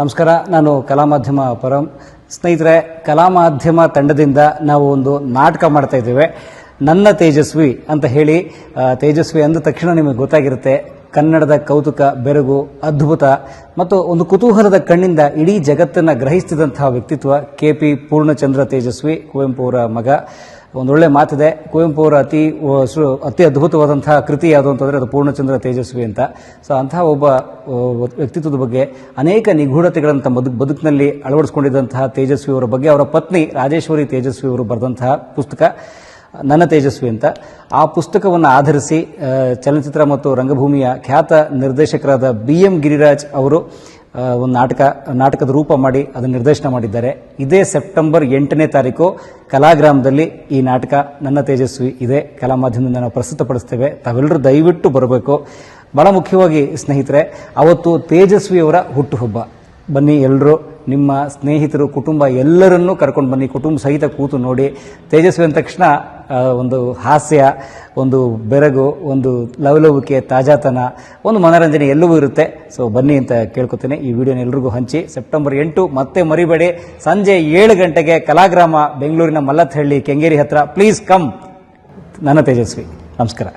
ನಮಸ್ಕಾರ, ನಾನು ಕಲಾ ಮಾಧ್ಯಮ ಪರಂ. ಸ್ನೇಹಿತರೆ ಕಲಾ ಮಾಧ್ಯಮ ತಂಡದಿಂದ ನಾವು ಒಂದು ನಾಟಕ ಮಾಡ್ತಾ ಇದ್ದೇವೆ. ನನ್ನ ತೇಜಸ್ವಿ ಅಂತ ಹೇಳಿ ತೇಜಸ್ವಿ ಅಂದ ತಕ್ಷಣ ನಿಮಗೆ ಗೊತ್ತಾಗಿರುತ್ತೆ, ಕನ್ನಡದ ಕೌತುಕ, ಬೆರಗು, ಅದ್ಭುತ ಮತ್ತು ಒಂದು ಕುತೂಹಲದ ಕಣ್ಣಿಂದ ಇಡೀ ಜಗತ್ತನ್ನು ಗ್ರಹಿಸ್ತಿದ್ದಂತಹ ವ್ಯಕ್ತಿತ್ವ ಕೆ ಪಿ ಪೂರ್ಣಚಂದ್ರ ತೇಜಸ್ವಿ, ಕುವೆಂಪು ಅವರ ಮಗ. ಒಂದೊಳ್ಳೆ ಮಾತಿದೆ. ಕುವೆಂಪು ಅವರ ಅತಿ ಅತಿ ಅದ್ಭುತವಾದಂತಹ ಕೃತಿ ಯಾವುದು ಅಂತಂದರೆ ಅದು ಪೂರ್ಣಚಂದ್ರ ತೇಜಸ್ವಿ ಅಂತ. ಸೊ ಅಂತಹ ಒಬ್ಬ ವ್ಯಕ್ತಿತ್ವದ ಬಗ್ಗೆ ಅನೇಕ ನಿಗೂಢತೆಗಳನ್ನು ತಮ್ಮ ಬದುಕು, ಬದುಕಿನಲ್ಲಿ ಅಳವಡಿಸಿಕೊಂಡಿದ್ದಂತಹ ತೇಜಸ್ವಿ ಅವರ ಬಗ್ಗೆ, ಅವರ ಪತ್ನಿ ರಾಜೇಶ್ವರಿ ತೇಜಸ್ವಿ ಅವರು ಬರೆದಂತಹ ಪುಸ್ತಕ, ನನ್ನ ತೇಜಸ್ವಿ ಅಂತ. ಆ ಪುಸ್ತಕವನ್ನು ಆಧರಿಸಿ ಚಲನಚಿತ್ರ ಮತ್ತು ರಂಗಭೂಮಿಯ ಖ್ಯಾತ ನಿರ್ದೇಶಕರಾದ ಬಿ ಎಂ ಗಿರಿರಾಜ್ ಅವರು ಒಂದು ನಾಟಕ, ನಾಟಕದ ರೂಪ ಮಾಡಿ ಅದನ್ನು ನಿರ್ದೇಶನ ಮಾಡಿದ್ದಾರೆ. ಇದೇ ಸೆಪ್ಟೆಂಬರ್ ಎಂಟನೇ ತಾರೀಕು ಕಲಾಗ್ರಾಮದಲ್ಲಿ ಈ ನಾಟಕ ನನ್ನ ತೇಜಸ್ವಿ ಇದೆ. ಕಲಾ ಮಾಧ್ಯಮದಿಂದ ನಾವು ಪ್ರಸ್ತುತಪಡಿಸ್ತೇವೆ. ತಾವೆಲ್ಲರೂ ದಯವಿಟ್ಟು ಬರಬೇಕು. ಬಹಳ ಮುಖ್ಯವಾಗಿ ಸ್ನೇಹಿತರೆ, ಅವತ್ತು ತೇಜಸ್ವಿಯವರ ಹುಟ್ಟುಹಬ್ಬ. ಬನ್ನಿ ಎಲ್ಲರೂ ನಿಮ್ಮ ಸ್ನೇಹಿತರು, ಕುಟುಂಬ ಎಲ್ಲರನ್ನೂ ಕರ್ಕೊಂಡು ಬನ್ನಿ. ಕುಟುಂಬ ಸಹಿತ ಕೂತು ನೋಡಿ. ತೇಜಸ್ವಿ ಅಂದ ತಕ್ಷಣ ಒಂದು ಹಾಸ್ಯ, ಒಂದು ಬೆರಗು, ಒಂದು ಲವಲವಿಕೆ, ತಾಜಾತನ, ಒಂದು ಮನೋರಂಜನೆ ಎಲ್ಲವೂ ಇರುತ್ತೆ. ಸೊ ಬನ್ನಿ ಅಂತ ಕೇಳ್ಕೊತೇನೆ. ಈ ವಿಡಿಯೋನ ಎಲ್ರಿಗೂ ಹಂಚಿ. ಸೆಪ್ಟೆಂಬರ್ ಎಂಟು, ಮತ್ತೆ ಮರಿಬೇಡಿ. ಸಂಜೆ ಏಳು ಗಂಟೆಗೆ ಕಲಾಗ್ರಾಮ, ಬೆಂಗಳೂರಿನ ಮಲ್ಲತ್ತಹಳ್ಳಿ ಕೆಂಗೇರಿ ಹತ್ರ. ಪ್ಲೀಸ್ ಕಮ್ ನನ್ನ ತೇಜಸ್ವಿ. ನಮಸ್ಕಾರ.